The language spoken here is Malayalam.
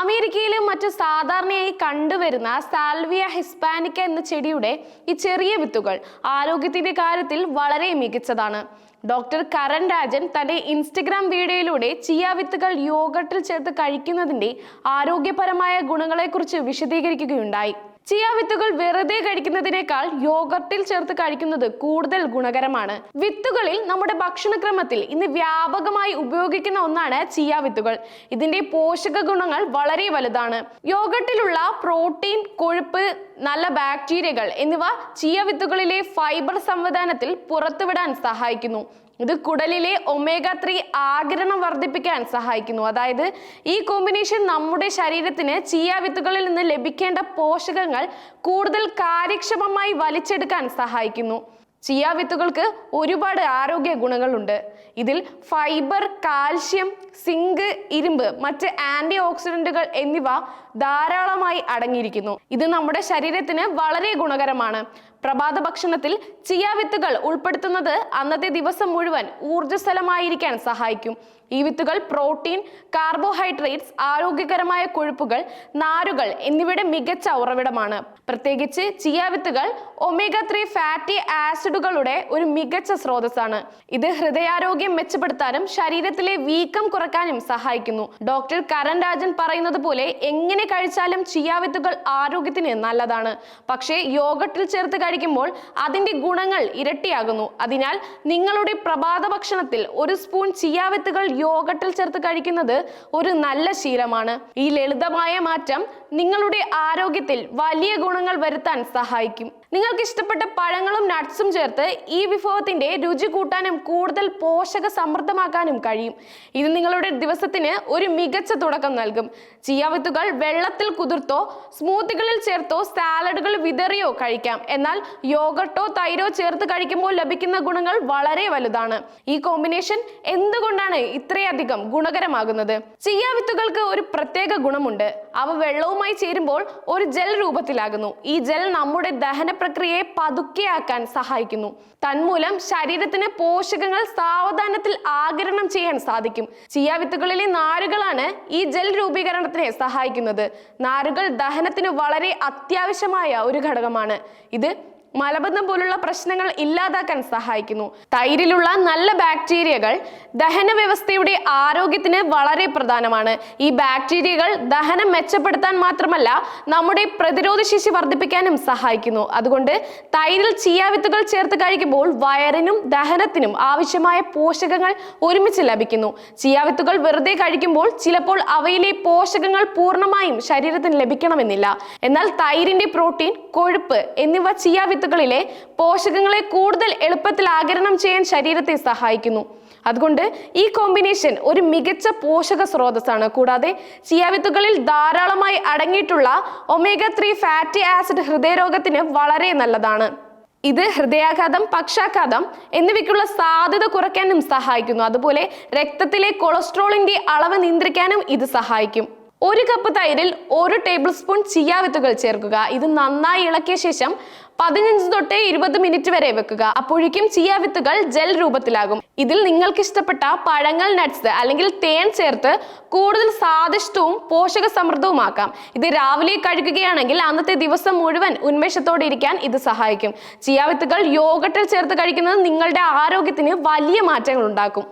അമേരിക്കയിലും മറ്റു സാധാരണയായി കണ്ടുവരുന്ന സാൽവിയ ഹിസ്പാനിക്ക എന്ന ചെടിയുടെ ഈ ചെറിയ വിത്തുകൾ ആരോഗ്യത്തിന്റെ കാര്യത്തിൽ വളരെ മികച്ചതാണ്. ഡോക്ടർ കരൺ രാജൻ തന്റെ ഇൻസ്റ്റഗ്രാം വീഡിയോയിലൂടെ ചിയ വിത്തുകൾ യോഗട്ടിൽ ചേർത്ത് കഴിക്കുന്നതിന്റെ ആരോഗ്യപരമായ ഗുണങ്ങളെക്കുറിച്ച് വിശദീകരിക്കുകയുണ്ടായി. ചിയ വിത്തുകൾ വെറുതെ കഴിക്കുന്നതിനേക്കാൾ യോഗത്തിൽ ചേർത്ത് കഴിക്കുന്നത് കൂടുതൽ ഗുണകരമാണ്. വിത്തുകളിൽ നമ്മുടെ ഭക്ഷണക്രമത്തിൽ ഇന്ന് വ്യാപകമായി ഉപയോഗിക്കുന്ന ഒന്നാണ് ചിയ വിത്തുകൾ. ഇതിന്റെ പോഷക ഗുണങ്ങൾ വളരെ വലുതാണ്. യോഗത്തിലുള്ള പ്രോട്ടീൻ കൊഴുപ്പ് നല്ല ബാക്ടീരിയകൾ എന്നിവ ചിയ വിത്തുകളിലെ ഫൈബർ സംവിധാനത്തിൽ പുറത്തുവിടാൻ സഹായിക്കുന്നു. ഇത് കുടലിലെ ഒമേഗ ത്രീ ആഗിരണം വർദ്ധിപ്പിക്കാൻ സഹായിക്കുന്നു. അതായത് ഈ കോമ്പിനേഷൻ നമ്മുടെ ശരീരത്തിന് ചിയ വിത്തുകളിൽ നിന്ന് ലഭിക്കേണ്ട പോഷകങ്ങൾ കൂടുതൽ കാര്യക്ഷമമായി വലിച്ചെടുക്കാൻ സഹായിക്കുന്നു. ചിയ വിത്തുകൾക്ക് ഒരുപാട് ആരോഗ്യ ഗുണങ്ങളുണ്ട്. ഇതിൽ ഫൈബർ കാൽഷ്യം സിങ്ക് ഇരുമ്പ് മറ്റ് ആന്റി ഓക്സിഡന്റുകൾ എന്നിവ ധാരാളമായി അടങ്ങിയിരിക്കുന്നു. ഇത് നമ്മുടെ ശരീരത്തിന് വളരെ ഗുണകരമാണ്. പ്രഭാത ഭക്ഷണത്തിൽ ചിയ വിത്തുകൾ ഉൾപ്പെടുത്തുന്നത് അന്നത്തെ ദിവസം മുഴുവൻ ഊർജസ്വലമായിരിക്കാൻ സഹായിക്കും. ഈ വിത്തുകൾ പ്രോട്ടീൻ കാർബോഹൈഡ്രേറ്റ്സ് ആരോഗ്യകരമായ കൊഴുപ്പുകൾ നാരുകൾ എന്നിവയുടെ മികച്ച ഉറവിടമാണ്. പ്രത്യേകിച്ച് ചിയ വിത്തുകൾ ഒമേഗ ത്രീ ഫാറ്റി ആസിഡുകളുടെ ഒരു മികച്ച സ്രോതസ്സാണ്. ഇത് ഹൃദയാരോഗ്യം മെച്ചപ്പെടുത്താനും ശരീരത്തിലെ വീക്കം കുറയ്ക്കാനും സഹായിക്കുന്നു. ഡോക്ടർ കരൺ രാജൻ പറയുന്നത് പോലെ എങ്ങനെ കഴിച്ചാലും ചിയ വിത്തുകൾ ആരോഗ്യത്തിന് നല്ലതാണ്. പക്ഷേ യോഗട്ടിൽ ചേർത്ത് കഴിക്കുമ്പോൾ അതിന്റെ ഗുണങ്ങൾ ഇരട്ടിയാകുന്നു. അതിനാൽ നിങ്ങളുടെ പ്രഭാത ഭക്ഷണത്തിൽ ഒരു സ്പൂൺ ചിയ വിത്തുകൾ യോഗട്ടിൽ ചേർത്ത് കഴിക്കുന്നത് ഒരു നല്ല ശീലമാണ്. ഈ ലളിതമായ മാറ്റം നിങ്ങളുടെ ആരോഗ്യത്തിൽ വലിയ ഗുണങ്ങൾ വരുത്താൻ സഹായിക്കും. നിങ്ങൾക്ക് ഇഷ്ടപ്പെട്ട പഴങ്ങളും നട്ട്സും ചേർത്ത് ഈ വിഭവത്തിന്റെ രുചി കൂട്ടാനും കൂടുതൽ പോഷക സമൃദ്ധമാക്കാനും കഴിയും. ഇത് നിങ്ങളുടെ ദിവസത്തിന് ഒരു മികച്ച തുടക്കം നൽകും. ചിയാവിത്തുകൾ വെള്ളത്തിൽ കുതിർത്തോ സ്മൂത്തികളിൽ ചേർത്തോ സാലഡുകൾ വിതറിയോ കഴിക്കാം. എന്നാൽ യോഗർട്ടോ തൈരോ ചേർത്ത് കഴിക്കുമ്പോൾ ലഭിക്കുന്ന ഗുണങ്ങൾ വളരെ വലുതാണ്. ഈ കോമ്പിനേഷൻ എന്തുകൊണ്ടാണ് ഇത്രയധികം ഗുണകരമാകുന്നത്? ചിയാവിത്തുകൾക്ക് ഒരു പ്രത്യേക ഗുണമുണ്ട്. അവ വെള്ളവുമായി ചേരുമ്പോൾ ഒരു ജെൽ രൂപത്തിലാകുന്നു. ഈ ജെൽ നമ്മുടെ ദഹന പ്രക്രിയയെ പതുക്കെയാക്കാൻ സഹായിക്കുന്നു. തന്മൂലം ശരീരത്തിന് പോഷകങ്ങൾ സാവധാനത്തിൽ ആകിരണം ചെയ്യാൻ സാധിക്കും. ചിയ വിത്തുകളിലെ നാരുകളാണ് ഈ ജെൽ രൂപീകരണത്തിനെ സഹായിക്കുന്നത്. നാരുകൾ ദഹനത്തിന് വളരെ അത്യാവശ്യമായ ഒരു ഘടകമാണ്. ഇത് മലബന്ധം പോലുള്ള പ്രശ്നങ്ങൾ ഇല്ലാതാക്കാൻ സഹായിക്കുന്നു. തൈരിലുള്ള നല്ല ബാക്ടീരിയകൾ ദഹന വ്യവസ്ഥയുടെ ആരോഗ്യത്തിന് വളരെ പ്രധാനമാണ്. ഈ ബാക്ടീരിയകൾ ദഹനം മെച്ചപ്പെടുത്താൻ മാത്രമല്ല നമ്മുടെ പ്രതിരോധ ശേഷി വർദ്ധിപ്പിക്കാനും സഹായിക്കുന്നു. അതുകൊണ്ട് തൈരിൽ ചിയാവിത്തുകൾ ചേർത്ത് കഴിക്കുമ്പോൾ വയറിനും ദഹനത്തിനും ആവശ്യമായ പോഷകങ്ങൾ ഒരുമിച്ച് ലഭിക്കുന്നു. ചിയാവിത്തുകൾ വെറുതെ കഴിക്കുമ്പോൾ ചിലപ്പോൾ അവയിലെ പോഷകങ്ങൾ പൂർണമായും ശരീരത്തിന് ലഭിക്കണമെന്നില്ല. എന്നാൽ തൈരിന്റെ പ്രോട്ടീൻ കൊഴുപ്പ് എന്നിവ ചിയാവിത്തുകളിലെ പോഷകങ്ങളെ കൂടുതൽ എളുപ്പത്തിൽ ആകിരണം ചെയ്യാൻ ശരീരത്തെ സഹായിക്കുന്നു. അതുകൊണ്ട് ഈ കോമ്പിനേഷൻ ഒരു മികച്ച പോഷക സ്രോതസ്സാണ്. കൂടാതെ ചിയാവിത്തുകളിൽ ധാരാളമായി അടങ്ങിയിട്ടുള്ള ഒമേഗ ത്രീ ഫാറ്റി ആസിഡ് ഹൃദയരോഗത്തിന് വളരെ നല്ലതാണ്. ഇത് ഹൃദയാഘാതം പക്ഷാഘാതം എന്നിവയ്ക്കുള്ള സാധ്യത കുറയ്ക്കാനും സഹായിക്കുന്നു. അതുപോലെ രക്തത്തിലെ കൊളസ്ട്രോളിന്റെ അളവ് നിയന്ത്രിക്കാനും ഇത് സഹായിക്കും. ഒരു കപ്പ് തൈരിൽ ഒരു ടേബിൾ സ്പൂൺ ചിയ വിത്തുകൾ ചേർക്കുക. ഇത് നന്നായി ഇളക്കിയ ശേഷം പതിനഞ്ച് തൊട്ട് ഇരുപത് മിനിറ്റ് വരെ വെക്കുക. അപ്പോഴേക്കും ചിയ വിത്തുകൾ ജെൽ രൂപത്തിലാകും. ഇതിൽ നിങ്ങൾക്ക് ഇഷ്ടപ്പെട്ട പഴങ്ങൾ നട്ട്സ് അല്ലെങ്കിൽ തേൻ ചേർത്ത് കൂടുതൽ സ്വാദിഷ്ടവും പോഷക സമൃദ്ധവുമാക്കാം ഇത് രാവിലെ കഴിക്കുകയാണെങ്കിൽ അന്നത്തെ ദിവസം മുഴുവൻ ഉന്മേഷത്തോടെ ഇരിക്കാൻ ഇത് സഹായിക്കും. ചിയ വിത്തുകൾ യോഗട്ടിൽ ചേർത്ത് കഴിക്കുന്നത് നിങ്ങളുടെ ആരോഗ്യത്തിന് വലിയ മാറ്റങ്ങൾ ഉണ്ടാക്കും.